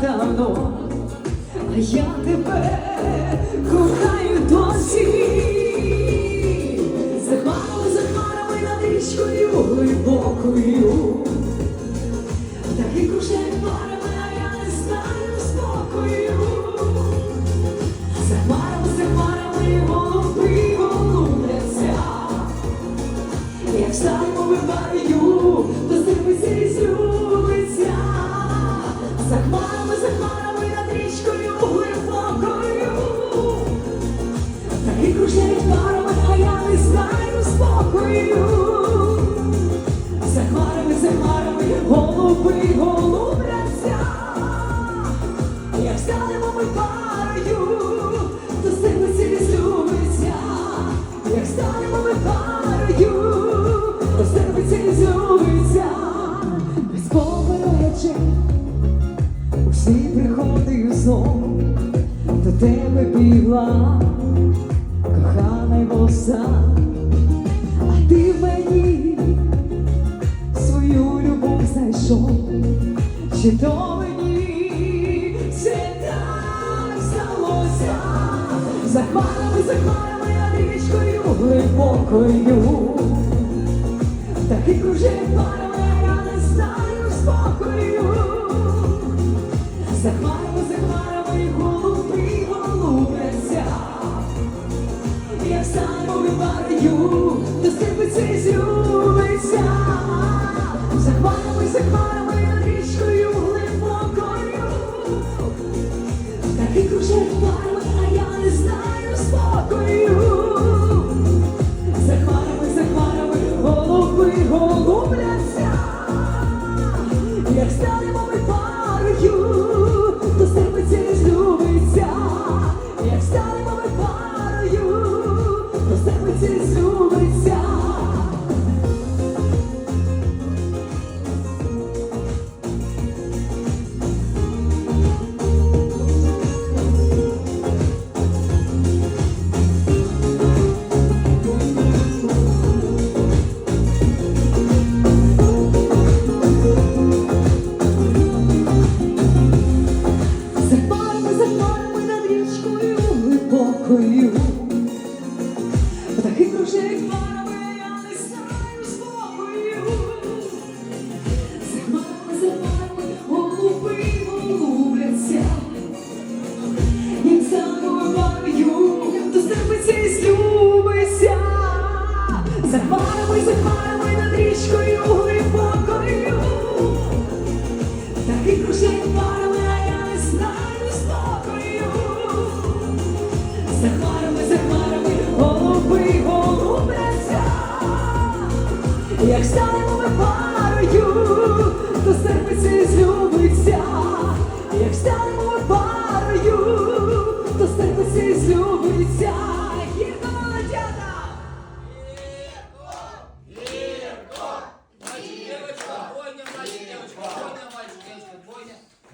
давно, а я тебе кохаю досі. За хмарами, за хмарами над річкою глибокою. Птахи кружляють парами, а я не знаю спокою. За хмарами, за хмарами голуби голубляться. Як станемо вибарю, то до тебе бігла кохана й боса, а ти в мені свою любов знайшов, чи то мені все так сталося, за хмарами, за хмарами над річкою глибокою, таки кружить парами, я не знаю спокою. Вибарю, то і. За хмарами, за хмарами річкою глибокою. Таки кружать парами, а я не знаю спокою. За хмарами, за хмарами голуби голубляться. Станемо ми захмарами над річкою глибокою, так і кружить парами, а я не знаю спокою. За хмарами, за хмарами, голуби, голубляться, як станемо ми парою, то серце злюбиться, як станемо ми парою.